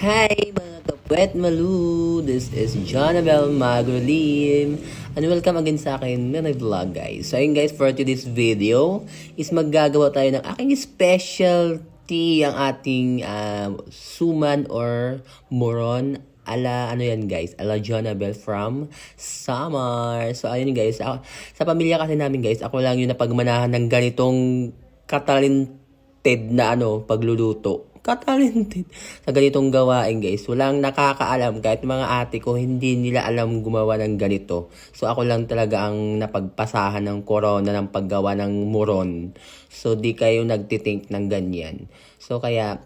Hi mga kapwet malu! This is Jonabel Magrolim and welcome again sa akin na vlog guys. So ayun guys, for today's video is maggagawa tayo ng aking specialty ang ating um, suman or moron ala ano yan guys, ala Jonabel from Samar. So ayun guys, ako, sa pamilya kasi namin guys, ako lang yung napagmanahan ng ganitong katalented na ano, pagluluto katalented sa ganitong gawain guys. Walang nakakaalam kahit mga ate ko hindi nila alam gumawa ng ganito. So ako lang talaga ang napagpasahan ng corona ng paggawa ng muron. So di kayo nagtitink ng ganyan. So kaya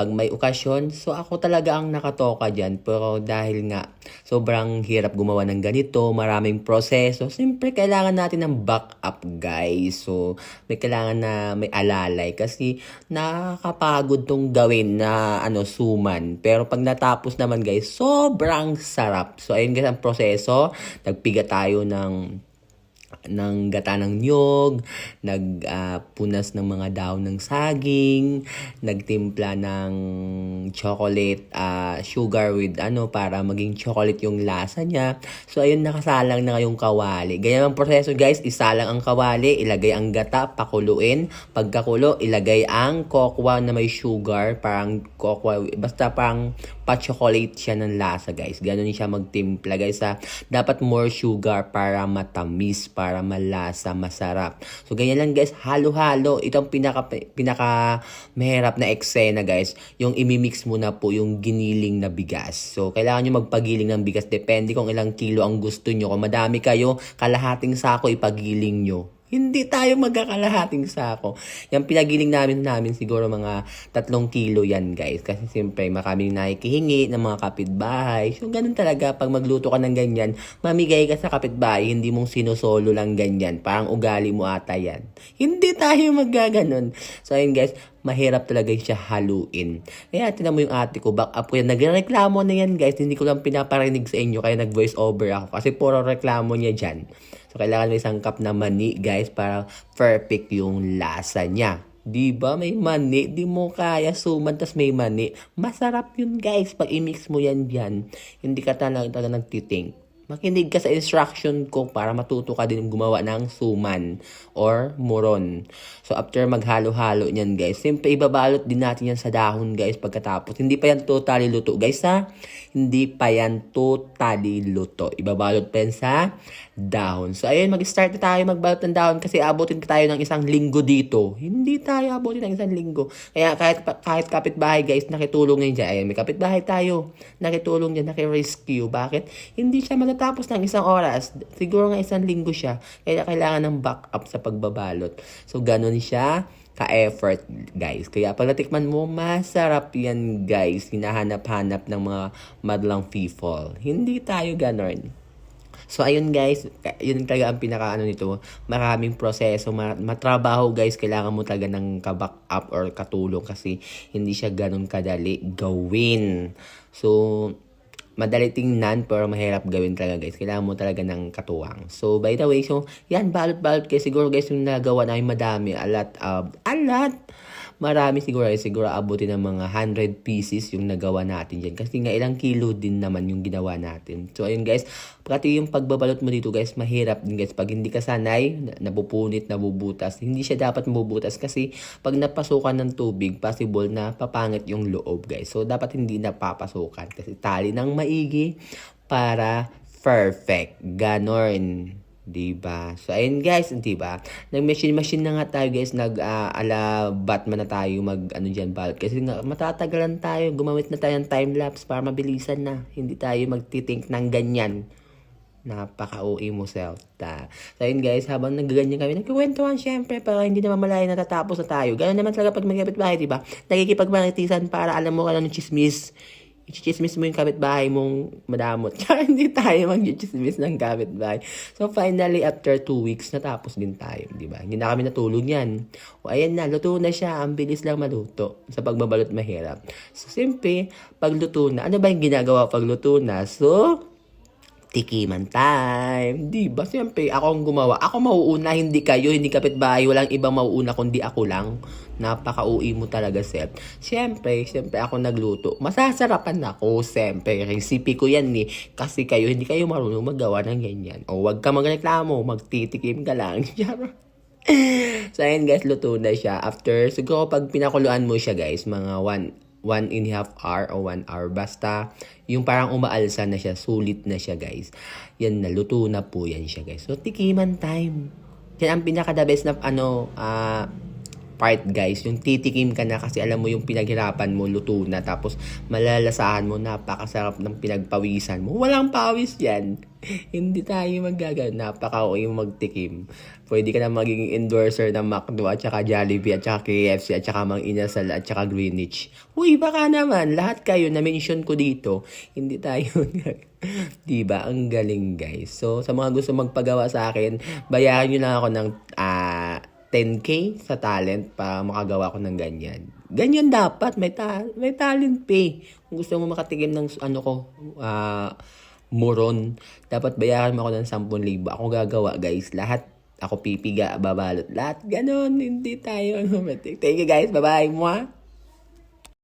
pag may okasyon, so ako talaga ang nakatoka dyan. Pero dahil nga, sobrang hirap gumawa ng ganito, maraming proseso, siyempre kailangan natin ng backup guys. So, may kailangan na may alalay kasi nakakapagod tong gawin na ano, suman. Pero pag natapos naman guys, sobrang sarap. So, ayun guys ang proseso. Nagpiga tayo ng ng gata ng niyog, nagpunas ng mga daon ng saging, nagtimpla ng chocolate ah, sugar with ano para maging chocolate yung lasa niya. So ayun nakasalang na ngayong kawali. Ganyan ang proseso guys, isalang ang kawali, ilagay ang gata, pakuluin. Pagkakulo, ilagay ang kokwa na may sugar, parang kokwa, basta parang pa-chocolate siya ng lasa guys. Ganon siya magtimpla guys ha. Dapat more sugar para matamis, para malasa, masarap. So ganyan lang guys, halo-halo. Ito ang pinaka, pinaka mahirap na eksena guys. Yung imimix mo na po yung giniling na bigas. So kailangan nyo magpagiling ng bigas. Depende kung ilang kilo ang gusto nyo. Kung madami kayo, kalahating sako ipagiling nyo. Hindi tayo magkakalahating sako. Yung pinagiling namin namin siguro mga tatlong kilo yan guys. Kasi siyempre maraming nakikihingi ng mga kapitbahay. So ganun talaga pag magluto ka ng ganyan, mamigay ka sa kapitbahay, hindi mong sinosolo lang ganyan. Parang ugali mo ata yan. Hindi tayo magaganon. So ayun guys, mahirap talaga siya haluin. Kaya tinan mo yung ate ko, back up ko yan. Nagreklamo na yan guys. Hindi ko lang pinaparinig sa inyo kaya nag voice over ako. Kasi puro reklamo niya dyan. So, kailangan may isang cup na mani, guys, para perfect yung lasa niya. Di ba? May mani. Di mo kaya suman, tas may mani. Masarap yun, guys. Pag i-mix mo yan dyan, hindi ka talaga, talaga nagtiting. Makinig ka sa instruction ko para matuto ka din gumawa ng suman or muron. So, after maghalo-halo niyan, guys, siyempre ibabalot din natin yan sa dahon, guys, pagkatapos. Hindi pa yan totally luto, guys, ha? Hindi pa yan totally luto. Ibabalot pa yan sa dahon. So, ayun, mag-start na tayo magbalot ng dahon kasi abutin tayo ng isang linggo dito. Hindi tayo abutin ng isang linggo. Kaya kahit, kahit kapitbahay, guys, nakitulong ngayon dyan. Ayun, may kapitbahay tayo. Nakitulong dyan, nakirescue. Bakit? Hindi siya matatapos ng isang oras. Siguro nga isang linggo siya. Kaya kailangan ng backup sa pagbabalot. So, ganun siya ka-effort, guys. Kaya pag natikman mo, masarap yan, guys. Hinahanap-hanap ng mga madlang people. Hindi tayo ganon. So, ayun guys, yun talaga ang pinaka ano nito. Maraming proseso, ma- matrabaho guys. Kailangan mo talaga ng ka-back up or katulong kasi hindi siya ganun kadali gawin. So, madali tingnan pero mahirap gawin talaga guys. Kailangan mo talaga ng katuwang. So, by the way, so, yan, balot-balot guys. Siguro guys, yung nagawa namin madami. Alat, uh, alat! Marami siguro, eh, siguro abutin ng mga 100 pieces yung nagawa natin dyan. Kasi nga ilang kilo din naman yung ginawa natin. So, ayun guys, pati yung pagbabalot mo dito guys, mahirap din guys. Pag hindi ka sanay, napupunit, nabubutas. Hindi siya dapat mabubutas kasi pag napasukan ng tubig, possible na papangit yung loob guys. So, dapat hindi napapasukan kasi tali ng maigi para perfect. Ganon. Diba? So, ayun guys, diba? Nag-machine-machine na nga tayo guys. Nag, ah, ala, Batman na tayo mag, ano dyan, balot. Kasi nga, matatagalan tayo. Gumamit na tayo ng time-lapse para mabilisan na. Hindi tayo magtitink ng ganyan. Napaka-OA mo self. Ta. So, ayun guys, habang nagaganyan kami, nagkikwentuhan syempre para hindi naman malayo natatapos na tayo. Ganun naman talaga pag magkapit bahay, diba? Nagkikipagmaritisan para alam mo ka ng chismis i-chismis mo yung kapitbahay mong madamot. Kaya hindi tayo mag-chismis ng kapitbahay. So, finally, after two weeks, natapos din tayo. Di ba? Hindi na kami natulog yan. O, ayan na, luto na siya. Ang bilis lang maluto. Sa pagbabalot mahirap. So, simple, pagluto na. Ano ba yung ginagawa pagluto na? So, tikiman time. Di ba? Siyempre, ako ang gumawa. Ako mauuna, hindi kayo, hindi kapitbahay. Walang ibang mauuna kundi ako lang. Napaka-uwi mo talaga, Seth. Siyempre, siyempre ako nagluto. Masasarapan ako, siyempre. Recipe ko yan eh. Kasi kayo, hindi kayo marunong magawa ng ganyan. O, wag ka magreklamo. Magtitikim ka lang. So, ayun guys, luto na siya. After, siguro pag pinakuluan mo siya guys, mga one, one and a half hour o one hour. Basta, yung parang umaalsa na siya, sulit na siya guys. Yan na, luto na po yan siya guys. So, tikiman time. Yan ang pinaka-the best na, ano, ah, part guys, yung titikim ka na kasi alam mo yung pinaghirapan mo, luto na, tapos malalasahan mo, napakasarap ng pinagpawisan mo. Walang pawis yan. Hindi tayo magagawa. Napaka-okay mo magtikim. Pwede ka na magiging endorser ng McDo at saka Jollibee at saka KFC at saka Mang Inasal at saka Greenwich. Uy, baka naman, lahat kayo na-mention ko dito, hindi tayo Diba? Ang galing guys. So, sa mga gusto magpagawa sa akin, bayaran nyo lang ako ng ah 10k sa talent para makagawa ko ng ganyan. Ganyan dapat, may, ta- may talent pay. Kung gusto mo makatikim ng ano ko, ah moron, dapat bayaran mo ako ng 10,000. Ako gagawa guys, lahat ako pipiga, babalot, lahat ganon, hindi tayo. Thank you guys, bye-bye, mwah!